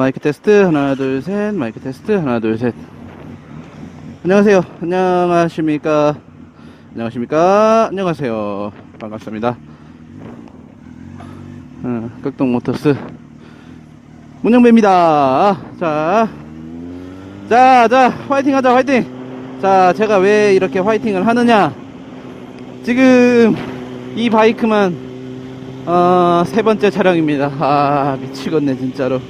아, 마이크 테스트. 하나 둘 셋. 마이크 테스트. 하나 둘 셋. 안녕하세요. 안녕하십니까? 안녕하십니까? 안녕하세요. 반갑습니다. 어, 극동 모터스. 문영배입니다. 자, 자, 자, 화이팅 하자, 화이팅! 자, 제가 왜 이렇게 화이팅을 하느냐? 지금, 이 바이크만, 어, 세 번째 촬영입니다. 아, 미치겠네, 진짜로.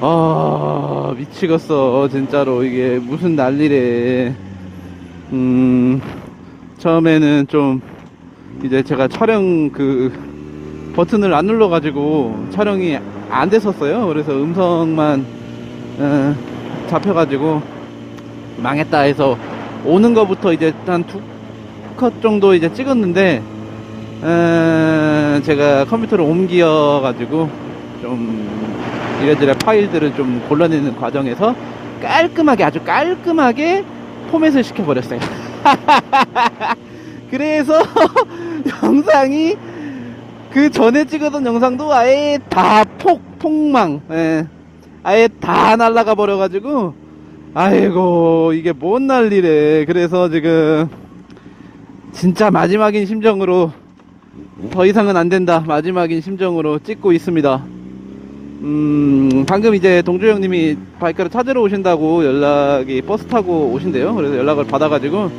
아, 미치겠어, 진짜로. 이게 무슨 난리래. 음, 처음에는 좀, 이제 제가 촬영 그, 버튼을 안 눌러 가지고 촬영이 안 됐었어요. 그래서 음성만, 어, 잡혀가지고 망했다 해서 오는 거부터 이제 한 두 컷 정도 이제 찍었는데 어, 제가 컴퓨터를 옮겨 가지고 좀 이래저래 파일들을 좀 골라내는 과정에서 깔끔하게 아주 깔끔하게 포맷을 시켜버렸어요. 그래서 영상이 그 전에 찍었던 영상도 아예 다 폭, 폭망. 예. 아예 다 날라가 버려가지고, 아이고, 이게 뭔 난리래. 그래서 지금, 진짜 마지막인 심정으로, 더 이상은 안 된다. 마지막인 심정으로 찍고 있습니다. 음, 방금 이제 동주 형님이 바이크를 찾으러 오신다고 연락이 버스 타고 오신대요. 그래서 연락을 받아가지고,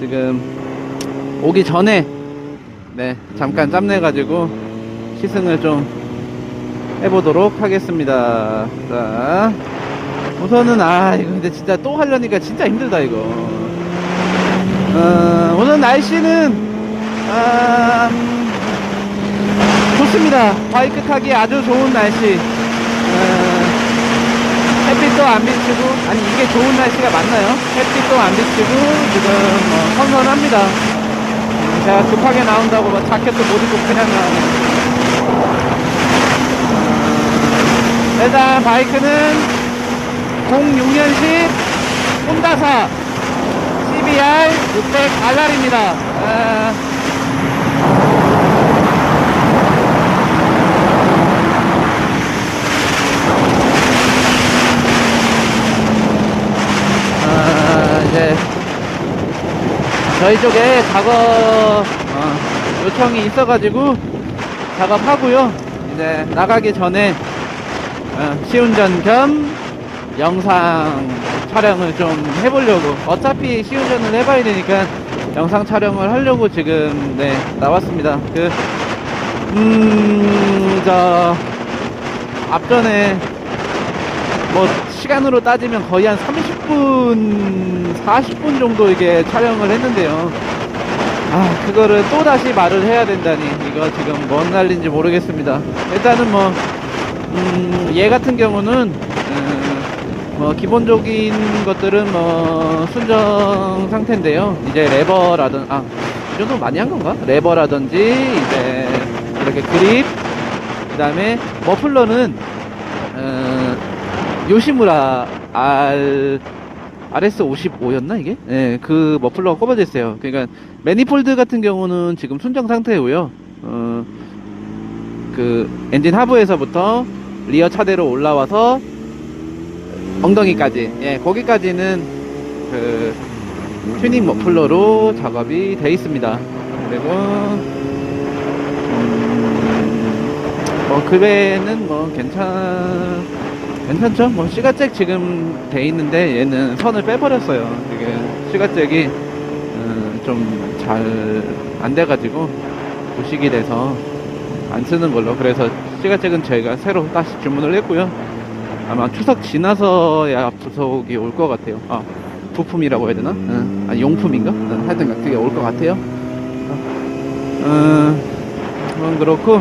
지금, 오기 전에, 네, 잠깐 짬내가지고, 시승을 좀 해보도록 하겠습니다. 자, 우선은, 아, 이거 근데 진짜 또 하려니까 진짜 힘들다, 이거. 어, 오늘 날씨는, 아, 좋습니다. 바이크 타기 아주 좋은 날씨. 어, 햇빛도 안 비치고, 아니, 이게 좋은 날씨가 맞나요? 햇빛도 안 비치고, 지금, 뭐, 선선합니다. 제가 급하게 나온다고 막 자켓도 못 입고 그냥 나오네. 일단 바이크는 06년식 혼다사 CBR 600RR입니다. 이제 저희 쪽에 작업 어, 요청이 있어가지고 작업하고요. 이제 나가기 전에 어, 시운전 겸 영상 촬영을 좀 해보려고. 어차피 시운전을 해봐야 되니까 영상 촬영을 하려고 지금 네 나왔습니다. 그 음, 저 앞전에 뭐 시간으로 따지면 거의 한 30 분 40분 정도 이게 촬영을 했는데요 아 그거를 또 다시 말을 해야 된다니 이거 지금 뭔 난리인지 모르겠습니다 일단은 뭐 음, 얘 같은 경우는 음, 뭐 기본적인 것들은 뭐 순정 상태인데요. 이제 레버라든 아 이 정도 많이 한 건가? 레버라든지 이제 이렇게 그립 그 다음에 머플러는 어, 요시무라 R RS 55였나 이게? 예, 그 머플러가 꼽아져 있어요. 그러니까 매니폴드 같은 경우는 지금 순정 상태고요. 어, 그 엔진 하부에서부터 리어 차대로 올라와서 엉덩이까지 예 거기까지는 그 튜닝 머플러로 작업이 돼 있습니다 그리고 음, 뭐그 외에는 뭐 괜찮 괜찮죠 뭐 시가잭 지금 돼 있는데 얘는 선을 빼버렸어요 지금 시가잭이 음, 좀잘 안 돼가지고 부식이 돼서 안 쓰는 걸로 그래서 시가잭은 저희가 새로 다시 주문을 했고요 아마 추석 지나서야 부속이 올 것 같아요 아 부품이라고 해야 되나? 응. 아 용품인가? 응, 하여튼 그게 올 것 같아요 음, 그건 그렇고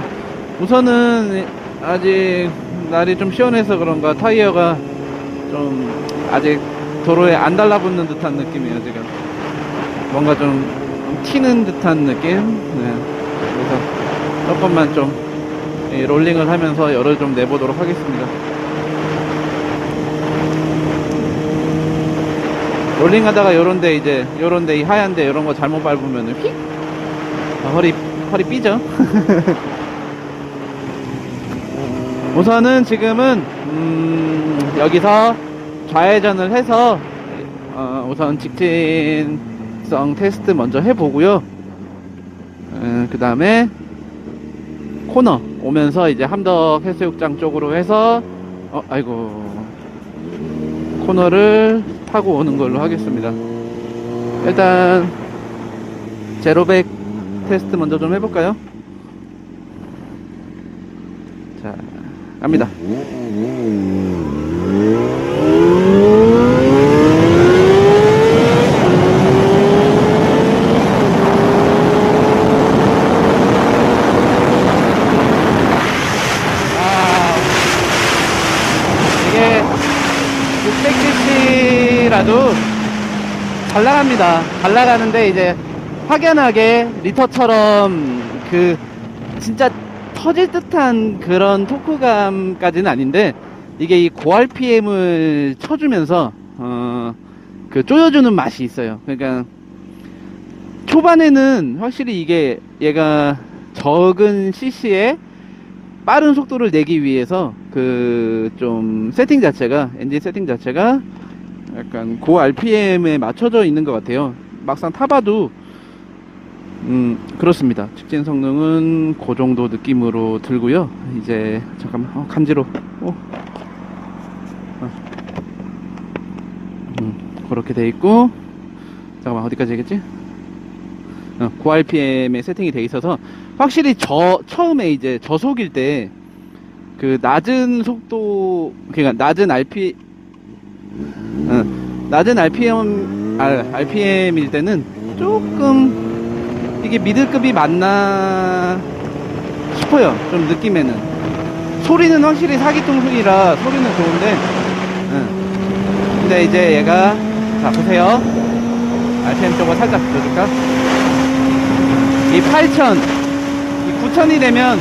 우선은 아직 날이 좀 시원해서 그런가 타이어가 좀 아직 도로에 안 달라붙는 듯한 느낌이에요 지금 뭔가 좀 튀는 듯한 느낌 네. 그래서 조금만 좀이 롤링을 하면서 열을 좀 내보도록 하겠습니다. 롤링 하다가 요런데 이제 요런데 이 하얀데 요런 거 잘못 밟으면은 휙 아, 허리 허리 삐져. 우선은 지금은 음, 여기서 좌회전을 해서 어, 우선 직진성 테스트 먼저 해보고요. 그 다음에 코너 오면서 이제 함덕 해수욕장 쪽으로 해서 어 아이고 코너를 타고 오는 걸로 하겠습니다. 일단 제로백 테스트 먼저 좀 해볼까요? 갑니다. 600cc라도 잘 나갑니다. 잘 나가는데 이제 확연하게 리터처럼 그 진짜 터질 듯한 그런 토크감까지는 아닌데 이게 이 고RPM을 쳐주면서 어, 그 쪼여주는 맛이 있어요. 그러니까 초반에는 확실히 이게 얘가 적은 CC에 빠른 속도를 내기 위해서 그 좀 세팅 자체가 엔진 세팅 자체가 약간 고 RPM에 맞춰져 있는 것 같아요. 막상 타봐도 음 그렇습니다. 직진 성능은 그 정도 느낌으로 들고요. 이제 잠깐만 어, 간지러. 어. 어. 음 그렇게 돼 있고 잠깐만 어디까지 얘기했지? 어, 고 RPM에 세팅이 돼 있어서 확실히 저 처음에 이제 저속일 때 그 낮은 속도 그러니까 낮은 RP 어, 낮은 RPM 아, RPM일 때는 조금 이게 미들급이 맞나 싶어요. 좀 느낌에는 소리는 확실히 사기통 소리라 소리는 좋은데 응. 근데 이제 얘가 자 보세요 RPM 쪽을 살짝 들어줄까? 이 8000, 이 9000이 되면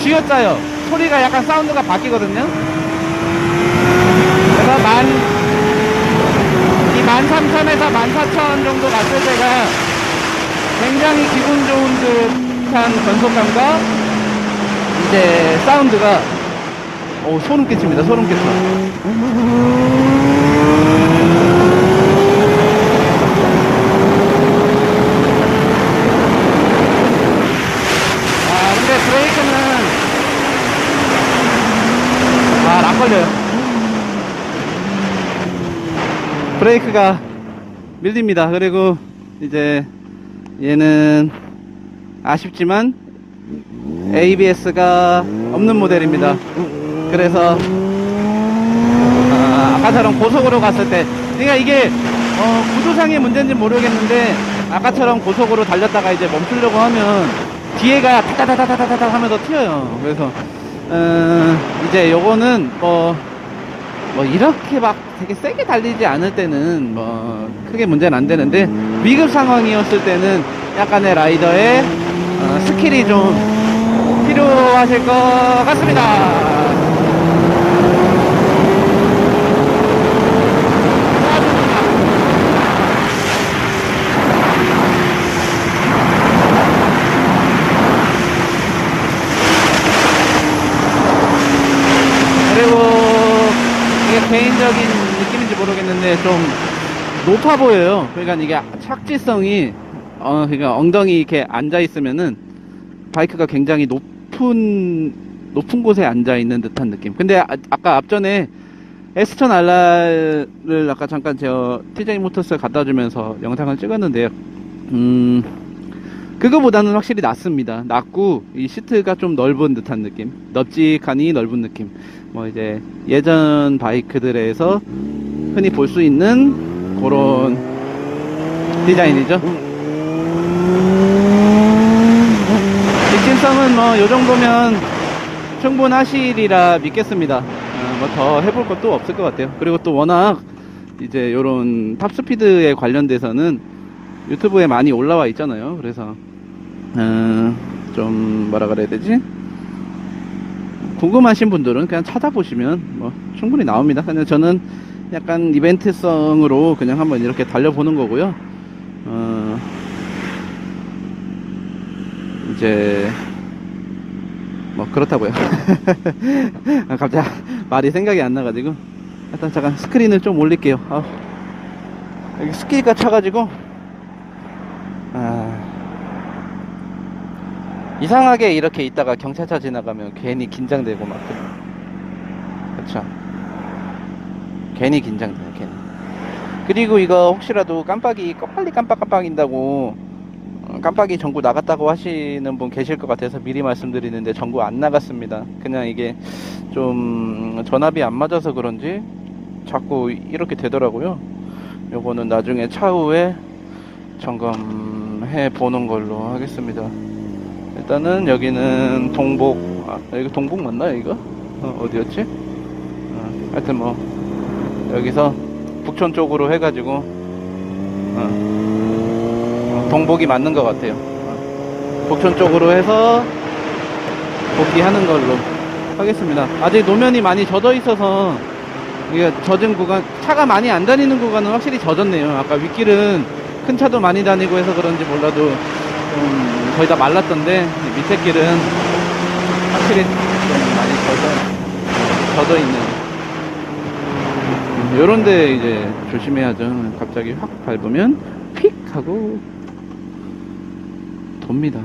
쥐어짜요. 소리가 약간 사운드가 바뀌거든요. 그래서 만, 이 13,000에서 14,000 정도 갔을 때가 굉장히 기분 좋은 듯한 변속감과 이제 사운드가 오, 소름 끼칩니다. 소름 끼쳐. 아, 근데 브레이크는 잘안 걸려요. 브레이크가 밀립니다. 그리고 이제 얘는 아쉽지만 ABS가 없는 모델입니다. 그래서 아, 아까처럼 고속으로 갔을 때 그러니까 이게 어, 구조상의 문제인지 모르겠는데 아까처럼 고속으로 달렸다가 이제 멈추려고 하면 뒤에가 타다다다다다다 하면서 튀어요. 그래서 어, 이제 요거는 뭐, 뭐 이렇게 막 되게 세게 달리지 않을 때는 뭐 크게 문제는 안 되는데 위급 상황이었을 때는 약간의 라이더의 어, 스킬이 좀 필요하실 것 같습니다. 그리고 이게 개인적인 느낌인지 모르겠는데 좀 높아 보여요. 그러니까 이게 착지성이 어 그러니까 엉덩이 이렇게 앉아 있으면은 바이크가 굉장히 높은 높은 곳에 앉아 있는 듯한 느낌. 근데 아, 까 앞전에 S1000 RR을 아까 잠깐 저 TJ 모터스 갖다 주면서 영상을 찍었는데요. 음 그거보다는 확실히 낫습니다. 낫고 이 시트가 좀 넓은 듯한 느낌, 넓직하니 넓은 느낌. 뭐 이제 예전 바이크들에서 흔히 볼 수 있는 그런 디자인이죠. 직진성은 뭐 요 정도면 충분하시리라 믿겠습니다. 뭐 더 해볼 것도 없을 것 같아요. 그리고 또 워낙 이제 요런 탑스피드에 관련돼서는 유튜브에 많이 올라와 있잖아요. 그래서 어, 좀 뭐라 그래야 되지? 궁금하신 분들은 그냥 찾아보시면 뭐 충분히 나옵니다. 그냥 저는 약간 이벤트성으로 그냥 한번 이렇게 달려보는 거고요. 어, 이제 뭐 그렇다고요. 아, 갑자기 말이 생각이 안 나가지고 일단 잠깐 스크린을 좀 올릴게요. 아, 여기 스키가 차가지고 이상하게 이렇게 있다가 경찰차 지나가면 괜히 긴장되고 막 그렇죠. 괜히 긴장돼요. 괜히. 그리고 이거 혹시라도 깜빡이 빨리 깜빡깜빡인다고 어, 깜빡이 전구 나갔다고 하시는 분 계실 것 같아서 미리 말씀드리는데 전구 안 나갔습니다. 그냥 이게 좀 전압이 안 맞아서 그런지 자꾸 이렇게 되더라고요. 요거는 나중에 차후에 점검해 보는 걸로 하겠습니다. 일단은 여기는 동복, 아, 여기 동복 맞나 이거? 어, 어디였지? 어, 하여튼 뭐 여기서 북촌 쪽으로 해가지고 어, 어, 동복이 맞는 것 같아요. 어, 북촌 쪽으로 해서 복귀하는 걸로 하겠습니다. 아직 노면이 많이 젖어 있어서 이게 젖은 구간 차가 많이 안 다니는 구간은 확실히 젖었네요. 아까 윗길은 큰 차도 많이 다니고 해서 그런지 몰라도 좀 거의 다 말랐던데 이 밑에 길은 확실히 좀 많이 젖어 젖어 있는 요런데 이제 조심해야죠. 갑자기 확 밟으면 픽 하고 돕니다.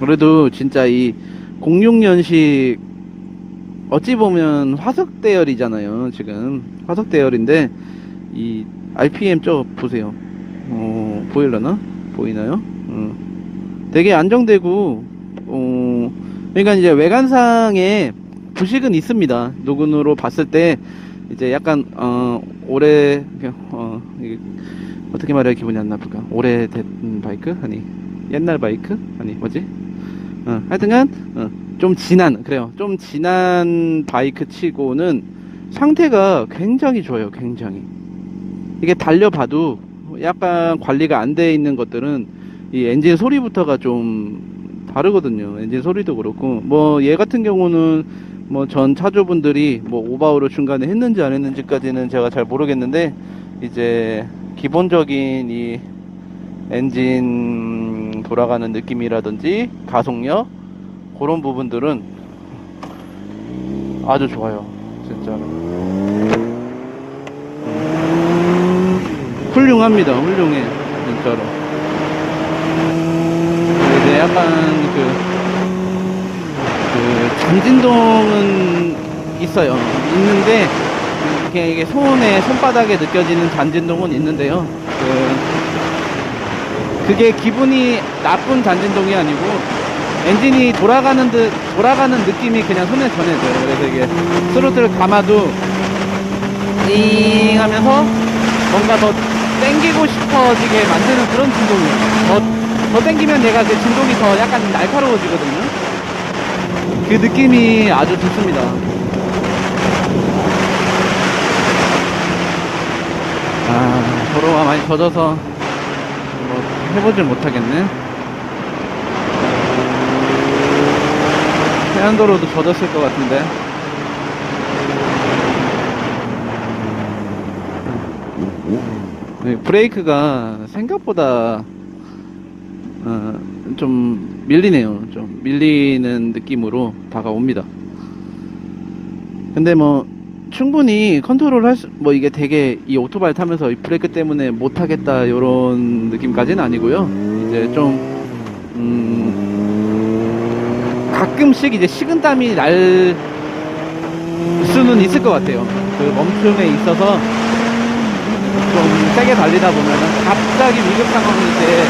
그래도 진짜 이 06년식 어찌 보면 화석 대열이잖아요. 지금 화석 대열인데 이 RPM 쪽 보세요. 어, 보일려나? 보이나요? 어. 되게 안정되고 어, 그러니까 이제 외관상에 부식은 있습니다. 노근으로 봤을 때 이제 약간 어 오래 어 어떻게 말해야 기분이 안 나쁠까? 오래된 바이크 아니 옛날 바이크 아니 뭐지? 어 하여튼간 어, 좀 진한 그래요. 좀 진한 바이크 치고는 상태가 굉장히 좋아요. 굉장히 이게 달려봐도 약간 관리가 안 돼 있는 것들은 이 엔진 소리부터가 좀 다르거든요. 엔진 소리도 그렇고 뭐 얘 같은 경우는 뭐 전 차주분들이 뭐 오바우를 중간에 했는지 안 했는지까지는 제가 잘 모르겠는데 이제 기본적인 이 엔진 돌아가는 느낌이라든지 가속력 그런 부분들은 아주 좋아요. 진짜로. 훌륭합니다. 훌륭해. 진짜로. 이제 약간 그, 그, 잔진동은 있어요. 있는데, 이게, 이게 손에, 손바닥에 느껴지는 잔진동은 있는데요. 그, 그게 기분이 나쁜 잔진동이 아니고, 엔진이 돌아가는 듯, 돌아가는 느낌이 그냥 손에 전해져요. 그래서 이게, 스로틀을 감아도, 띵 하면서, 뭔가 더 땡기고 싶어지게 만드는 그런 진동이에요. 더, 더 땡기면 내가 그 진동이 더 약간 날카로워지거든요. 그 느낌이 아주 좋습니다. 아, 도로가 많이 젖어서 뭐 해보질 못하겠네. 해안도로도 젖었을 것 같은데. 브레이크가 생각보다 어, 좀 밀리네요. 좀 밀리는 느낌으로 다가옵니다. 근데 뭐 충분히 컨트롤 할 수, 뭐 이게 되게 이 오토바이 타면서 이 브레이크 때문에 못 하겠다 이런 느낌까지는 아니고요. 이제 좀 음, 가끔씩 이제 식은땀이 날 수는 있을 것 같아요. 그 멈춤에 있어서 좀 세게 달리다 보면은 갑자기 위급 상황일 때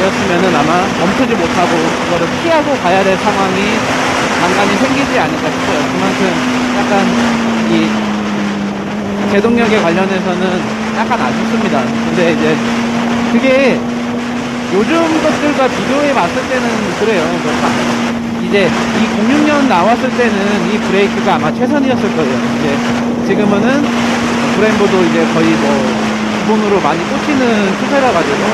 얘였으면은 아마 멈추지 못하고 그거를 피하고 가야 될 상황이 간간히 생기지 않을까 싶어요. 그만큼 약간 이 제동력에 관련해서는 약간 아쉽습니다. 근데 이제 그게 요즘 것들과 비교해 봤을 때는 그래요. 그러니까 이제 이 06년 나왔을 때는 이 브레이크가 아마 최선이었을 거예요. 이제 지금은 브레인보도 이제 거의 뭐 기본으로 많이 꽂히는 추세라 가지고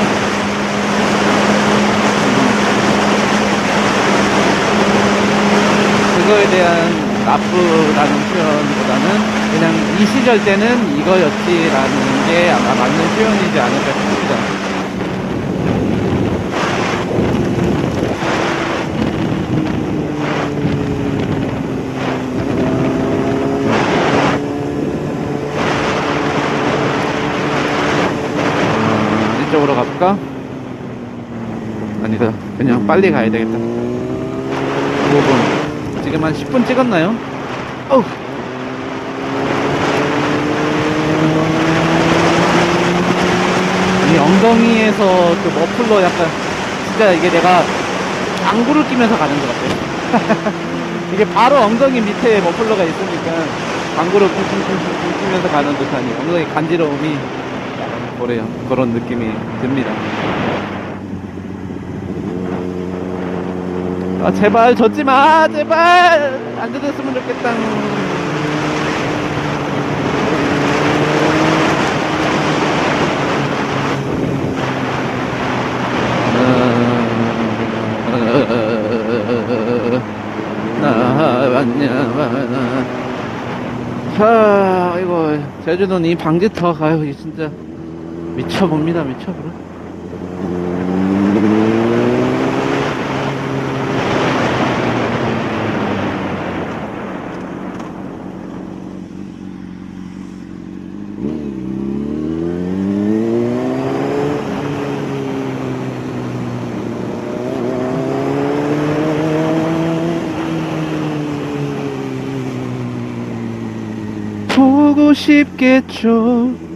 그거에 대한 나쁘다는 표현보다는 그냥 이 시절 때는 이거였지라는 게 아마 맞는 표현이지 않을까 싶습니다. 갈까? 아니다 그냥 빨리 가야 되겠다 5분 지금 한 10분 찍었나요? 어우 이 엉덩이에서 그 머플러 약간 진짜 이게 내가 안구를 끼면서 가는 것 같아요 이게 바로 엉덩이 밑에 머플러가 있으니까 안구를 쿵쿵쿵쿵 끼면서 가는 듯하니 엉덩이 간지러움이 그래요 그런 느낌이 듭니다. 아 제발 젖지 마! 제발! 안 젖었으면 좋겠다. 자, 이거 제주도는 이 방지터 가요. 이 진짜 미쳐봅니다. 미쳐버려. 보고 싶겠죠.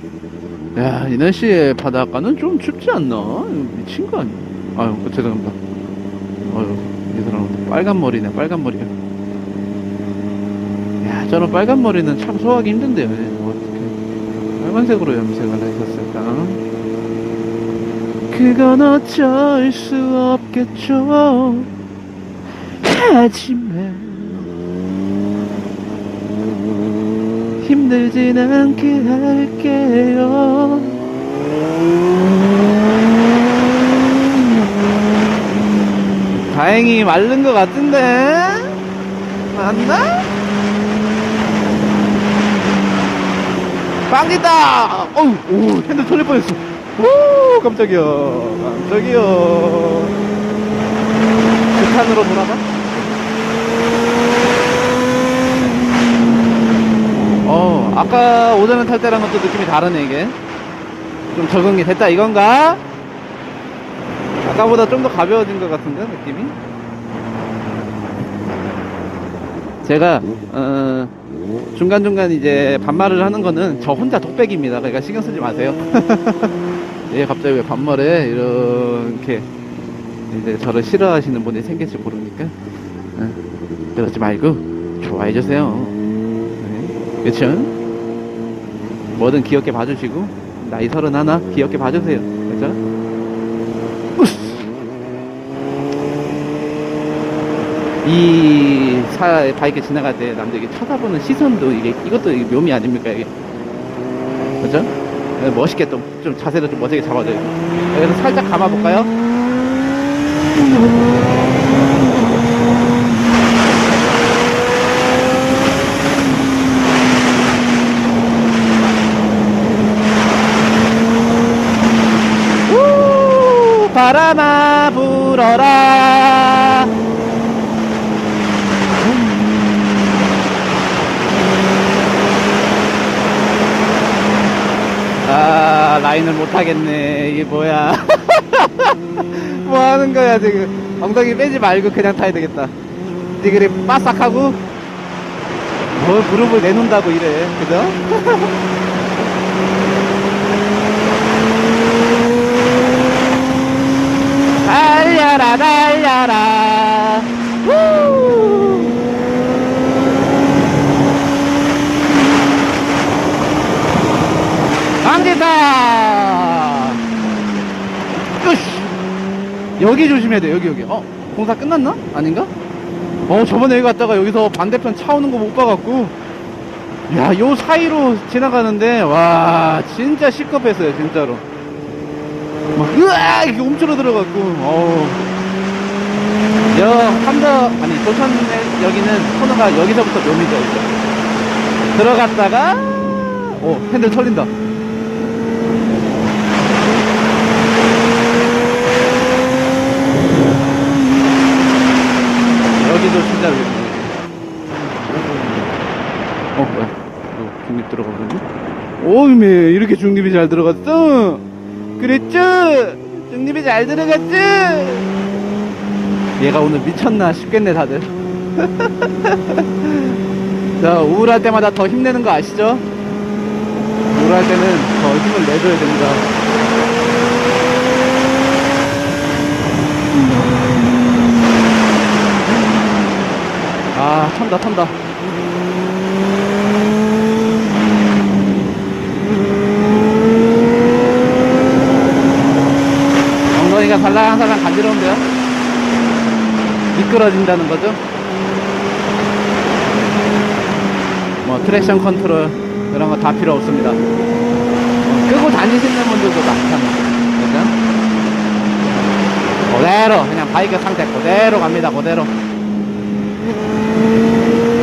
야, 이 날씨에 바닷가는 좀 춥지 않나? 미친 거 아니야? 아유, 그, 죄송합니다. 아유, 이 사람 빨간 머리네, 빨간 머리가. 야, 저런 빨간 머리는 참 소화하기 힘든데요. 예, 어떻게 빨간색으로 염색을 하셨을까? 그건 어쩔 수 없겠죠. 하지만 힘들진 않게 할게요. 다행히 마른 것 같은데? 맞나? 빵이다! 어우, 오, 핸들 털릴 뻔했어. 오, 깜짝이야. 깜짝이야. 극한으로 돌아가? 어, 아까 오전에 탈 때랑은 또 느낌이 다르네, 이게. 좀 적응이 됐다, 이건가? 아까보다 좀 더 가벼워진 것 같은데, 느낌이? 제가, 어, 중간중간 이제 반말을 하는 거는 저 혼자 독백입니다. 그러니까 신경 쓰지 마세요. 얘 갑자기 왜 반말해? 이렇게. 이제 저를 싫어하시는 분이 생길지 모르니까. 어, 그러지 말고, 좋아해 주세요. 네. 그쵸? 뭐든 귀엽게 봐주시고 나이 서른 하나 귀엽게 봐주세요? 우스! 이 사, 바이크 지나갈 때 남들에게 쳐다보는 시선도 이게 이것도 이게 묘미 아닙니까 이게 그죠? 네, 멋있게 또좀 자세를 좀 멋지게 잡아줘요 그래서 살짝 감아볼까요? 우 바람아 불어라 아 라인을 못 하겠네. 이게 뭐야. 뭐 하는 거야 지금. 엉덩이 빼지 말고 그냥 타야 되겠다. 니그리 바싹하고 뭘 무릎을 내놓는다고 이래. 그죠? 달려라 우! 강지타 으쌰 여기 조심해야 돼 여기 여기. 어 공사 끝났나? 아닌가? 어 저번에 여기 갔다가 여기서 반대편 차 오는 거 못 봐갖고. 야 요 사이로 지나가는데 와 진짜 시급했어요 진짜로. 막 으아! 이렇게 움츠러 들어갖고. 어우. 여 함덕 아니 도천 여기는 코너가 여기서부터 묘미죠. 들어갔다가 오 핸들 털린다 여기도 진짜 묘미 어 뭐야 이거 중립 들어가 버렸네 오이메 이렇게 중립이 잘 들어갔어 그랬죠? 중립이 잘 들어갔죠? 얘가 오늘 미쳤나 싶겠네 다들 자 우울할 때마다 더 힘내는 거 아시죠? 우울할 때는 더 힘을 내줘야 됩니다 아 턴다 턴다 엉덩이가 살랑살랑 간지러운데요? 미끄러진다는 거죠? 뭐 트랙션 컨트롤 이런 거 다 필요 없습니다. 어, 끄고 다니시는 분들도 많잖아. 그죠? 그대로 그냥 바이크 상태 그대로 갑니다. 그대로.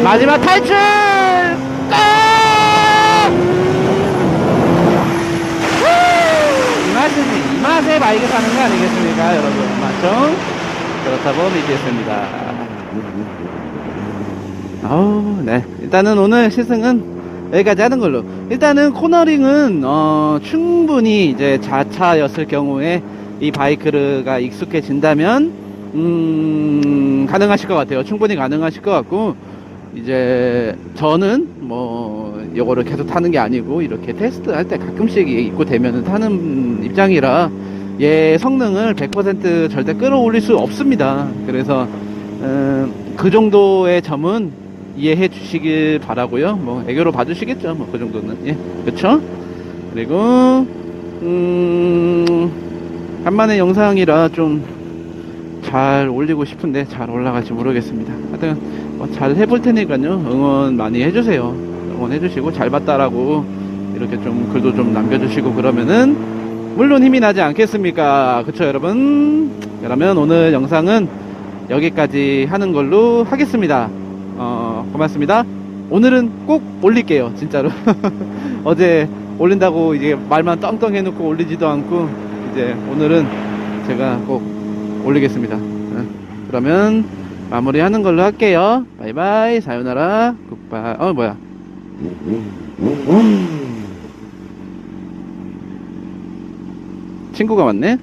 마지막 탈출! 고! 이 맛은 이 맛에 바이크 사는 거 아니겠습니까, 여러분? 맞죠? 그렇다고 믿겠습니다. 아우, 네. 일단은 오늘 시승은 여기까지 하는 걸로. 일단은 코너링은, 어, 충분히 이제 자차였을 경우에 이 바이크가 익숙해진다면, 음, 가능하실 것 같아요. 충분히 가능하실 것 같고, 이제 저는 뭐, 요거를 계속 타는 게 아니고, 이렇게 테스트 할 때 가끔씩 입고 되면은 타는 입장이라, 얘 성능을 100% 절대 끌어올릴 수 없습니다. 그래서, 음, 그 정도의 점은 이해해 주시길 바라고요. 뭐 애교로 봐주시겠죠. 뭐 그 정도는 예, 그렇죠. 그리고 음, 간만에 영상이라 좀 잘 올리고 싶은데 잘 올라갈지 모르겠습니다. 하여튼 뭐 잘 해볼 테니까요. 응원 많이 해주세요. 응원해 주시고 잘 봤다라고 이렇게 좀 글도 좀 남겨주시고 그러면은 물론 힘이 나지 않겠습니까? 그쵸 여러분? 그러면 오늘 영상은 여기까지 하는 걸로 하겠습니다. 어, 고맙습니다. 오늘은 꼭 올릴게요, 진짜로. 어제 올린다고 이제 말만 떵떵 해놓고 올리지도 않고, 이제 오늘은 제가 꼭 올리겠습니다. 어, 그러면 마무리 하는 걸로 할게요. 바이바이, 사요나라, 굿바이. 어, 뭐야. 친구가 왔네?